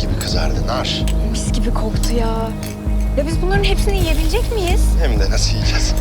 gibi kızardı nar. Mis gibi koktu ya. Ya biz bunların hepsini yiyebilecek miyiz? Hem de nasıl yiyeceğiz?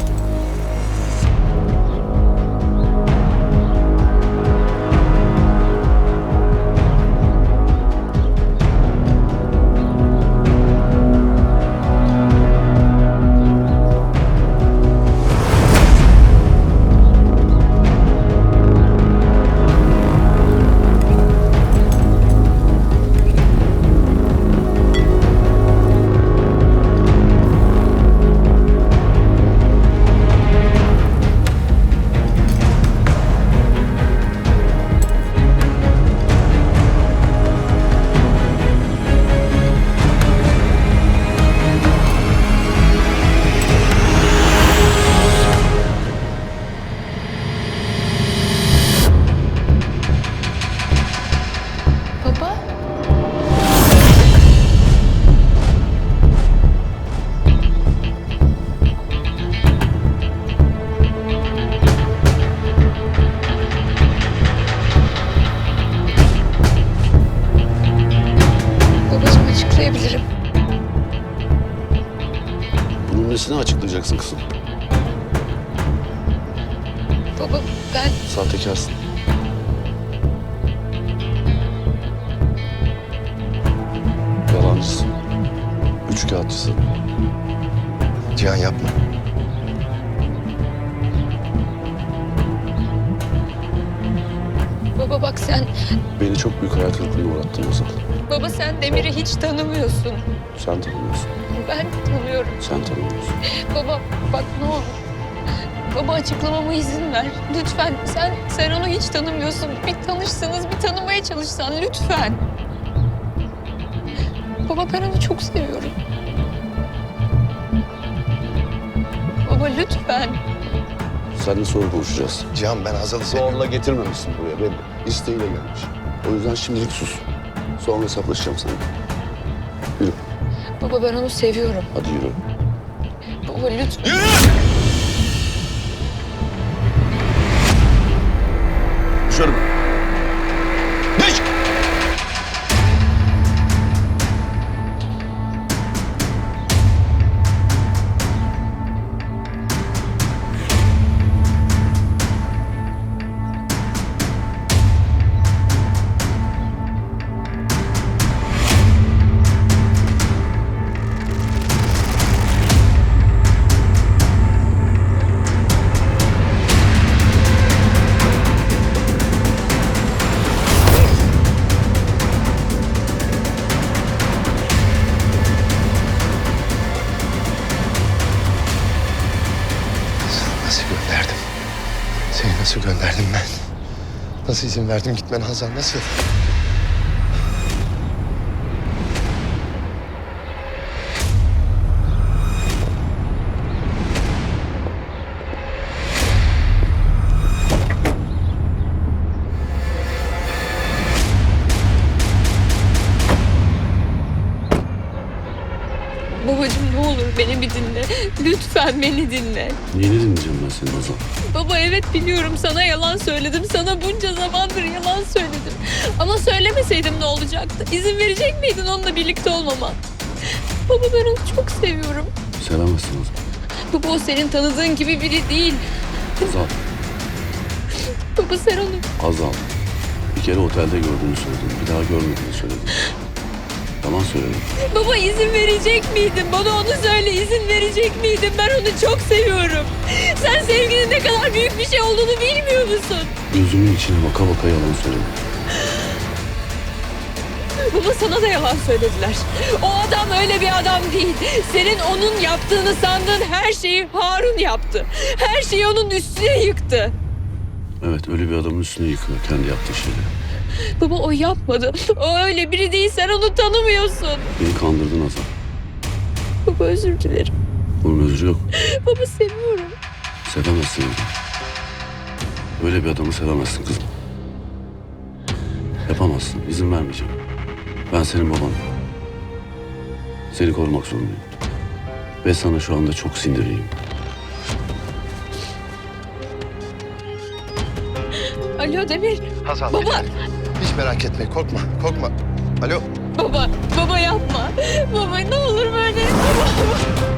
Baba ben Sahtekarsın. Yalancısın. Üçkağıtçısın. Cihan yapma. baba bak sen Beni çok büyük hayal kırıklığına uğrattın Ozan. baba sen Demir'i hiç tanımıyorsun. Sen tanımıyorsun. Ben tanıyorum. Sen tanımıyorsun. Baba bak ne olur. Baba açıklamama izin ver. Lütfen sen sen onu hiç tanımıyorsun. Bir tanışsanız bir tanımaya çalışsan lütfen. Baba ben onu çok seviyorum. Baba lütfen. Seninle sonra konuşacağız. Cihan ben Hazal'ı seviyorum. Zorla getirmemişsin buraya belli. İsteğiyle gelmiş. O yüzden şimdilik sus. Sonra hesaplaşacağım seninle. Yürü. Baba ben onu seviyorum. Hadi yürü. Baba lütfen. Dışarı mı? Nasıl gönderdim ben? Nasıl izin verdim gitmene Hazal nasıl? Babacığım ne olur beni bir dinle. Lütfen beni dinle. Neyini dinleyeceğim ben senin Ozan? Baba evet biliyorum sana yalan söyledim. Sana bunca zamandır yalan söyledim. Ama söylemeseydim ne olacaktı? İzin verecek miydin onunla birlikte olmama? Baba ben onu çok seviyorum. Sevemezsin Ozan. Baba o senin tanıdığın gibi biri değil. Azal. Baba sen onu... Azal. Bir kere otelde gördüğünü söyledin. Bir daha görmediğini söyledin. Yalan söyledin. Baba izin verecek miydin? Bana onu söyle izin verecek miydin? Ben onu çok seviyorum. Sen sevginin ne kadar büyük bir şey olduğunu bilmiyor musun? Gözümün içine baka baka yalan söyledin. Baba sana da yalan söylediler. O adam öyle bir adam değil. Senin onun yaptığını sandığın her şeyi Harun yaptı. Her şeyi onun üstüne yıktı. Evet öyle bir adamın üstüne yıkıyor kendi yaptığı şeyleri. Baba o yapmadı. O öyle biri değil. Sen onu tanımıyorsun. Beni kandırdın Azal. Baba özür dilerim. Bunun özrü yok. Baba seviyorum. Sevemezsin Azal. Öyle bir adamı sevemezsin kızım. Yapamazsın. izin vermeyeceğim. Ben senin babanım. Seni korumak zorundayım. Ve sana şu anda çok sinirliyim. Alo Demir. Hazal. Baba. Merak etme korkma korkma. Alo. Baba. Baba yapma. Baba ne olur böyle. Baba.